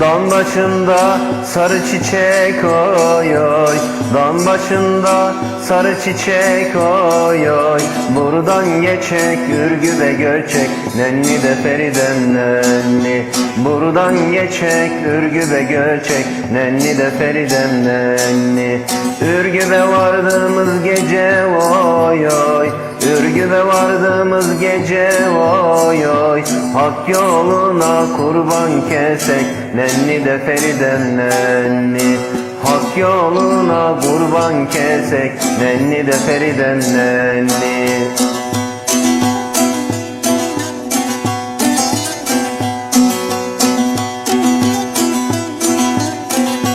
Dağın başında sarı çiçek oy oy Dağın başında sarı çiçek oy oy. Buradan geçek ürgü ve göçek Nenni de Feriden nenni. Buradan geçek ürgü ve göçek Nenni de Feriden nenni. Ürgübe vardığımız gece oy oy. Ürgübe vardığımız gece oy oy. Hak yoluna kurban kesek Nenni de Feriden nenni Yoluna kurban kesek Nenni de Feriden nenni